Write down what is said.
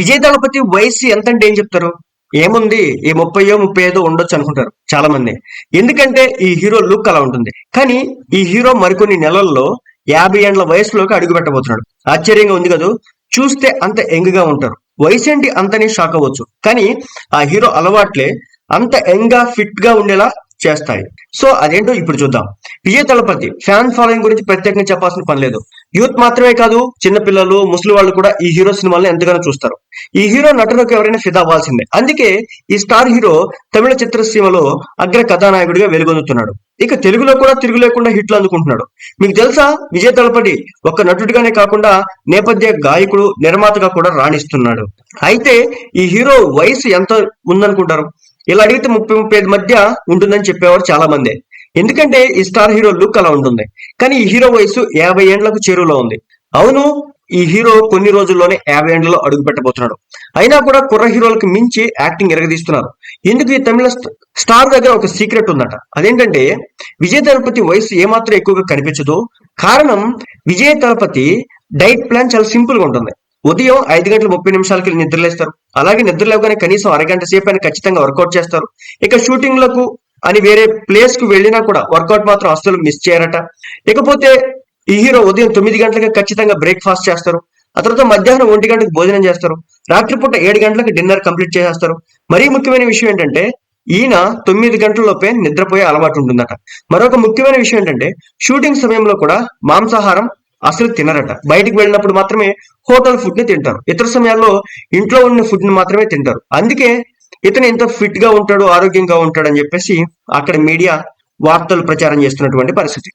విజయ్ దళపతి వయసు ఎంత అంటే ఏం చెప్తారు? ఏముంది? ఈ ముప్పయో ముప్పై ఐదో ఉండొచ్చు అనుకుంటారు చాలా మంది ఎందుకంటే ఈ హీరో లుక్ అలా ఉంటుంది. కానీ ఈ హీరో మరికొన్ని నెలల్లో యాభై ఏండ్ల వయసులోకి అడుగు పెట్టబోతున్నాడు. ఆశ్చర్యంగా ఉంది కదా? చూస్తే అంత యంగ్గా ఉంటారు. వయసు ఏంటి అంతని షాక్ అవ్వచ్చు. కానీ ఆ హీరో అలవాట్లే అంత యంగ్గా ఫిట్గా ఉండేలా చేస్తాయి. సో అదేంటో ఇప్పుడు చూద్దాం. విజయ్ తలపతి ఫ్యాన్ ఫాలోయింగ్ గురించి ప్రత్యేకంగా చెప్పాల్సిన పని లేదు. యూత్ మాత్రమే కాదు చిన్నపిల్లలు ముసలి వాళ్ళు కూడా ఈ హీరో సినిమాలను ఎంతగానో చూస్తారు. ఈ హీరో నటనకు ఎవరైనా ఫిదా అవ్వాల్సిందే. అందుకే ఈ స్టార్ హీరో తమిళ చిత్రసీమలో అగ్ర కథానాయకుడిగా వెలుగొందుతున్నాడు. ఇక తెలుగులో కూడా తిరుగు లేకుండా హిట్లు అందుకుంటున్నాడు. మీకు తెలుసా? విజయ్ తలపతి ఒక నటుడిగానే కాకుండా నేపథ్య గాయకుడు నిర్మాతగా కూడా రాణిస్తున్నాడు. అయితే ఈ హీరో వయసు ఎంత ఉందనుకుంటారు? ఇలా అడిగితే ముప్పై ముప్పై ఐదు మధ్య ఉంటుందని చెప్పేవారు చాలా మంది ఎందుకంటే ఈ స్టార్ హీరో లుక్ అలా ఉంటుంది. కానీ ఈ హీరో వయసు యాభై ఏండ్లకు చేరువలో ఉంది. అవును ఈ హీరో కొన్ని రోజుల్లోనే యాభై ఏండ్లలో అడుగు పెట్టబోతున్నాడు. అయినా కూడా కుర్ర హీరోలకు మించి యాక్టింగ్ ఎరగదీస్తున్నారు. ఎందుకు ఈ తమిళ స్టార్ దగ్గర ఒక సీక్రెట్ ఉందట. అదేంటంటే విజయ్ తలపతి వయసు ఏమాత్రం ఎక్కువగా కనిపించదు. కారణం విజయ్ తలపతి డైట్ ప్లాన్ చాలా సింపుల్గా ఉంటుంది. ఉదయం ఐదు గంటల ముప్పై నిమిషాలకి నిద్రలేస్తారు. అలాగే నిద్ర లేవగానే కనీసం అరగంట సేపు అయినా ఖచ్చితంగా వర్కౌట్ చేస్తారు. ఇక షూటింగ్లకు అని వేరే ప్లేస్కు వెళ్ళినా కూడా వర్కౌట్ మాత్రం అస్సలు మిస్ చేయరట. ఇకపోతే ఈ హీరో ఉదయం తొమ్మిది గంటలకు ఖచ్చితంగా బ్రేక్ఫాస్ట్ చేస్తారు. ఆ తర్వాత మధ్యాహ్నం ఒంటి గంటకు భోజనం చేస్తారు. రాత్రిపూట ఏడు గంటలకు డిన్నర్ కంప్లీట్ చేసేస్తారు. మరీ ముఖ్యమైన విషయం ఏంటంటే ఈయన తొమ్మిది గంటలలోపే నిద్రపోయే అలవాటు ఉంటుందట. మరొక ముఖ్యమైన విషయం ఏంటంటే షూటింగ్ సమయంలో కూడా మాంసాహారం అసలు తినరట. బయటికి వెళ్ళినప్పుడు మాత్రమే హోటల్ ఫుడ్ని తింటారు. ఇతర సమయాల్లో ఇంట్లో ఉన్న ఫుడ్ని మాత్రమే తింటారు. అందుకే ఇతను ఎంత ఫిట్గా ఉంటాడు ఆరోగ్యంగా ఉంటాడు అని చెప్పేసి అక్కడ మీడియా వార్తలు ప్రచారం చేస్తున్నటువంటి పరిస్థితి.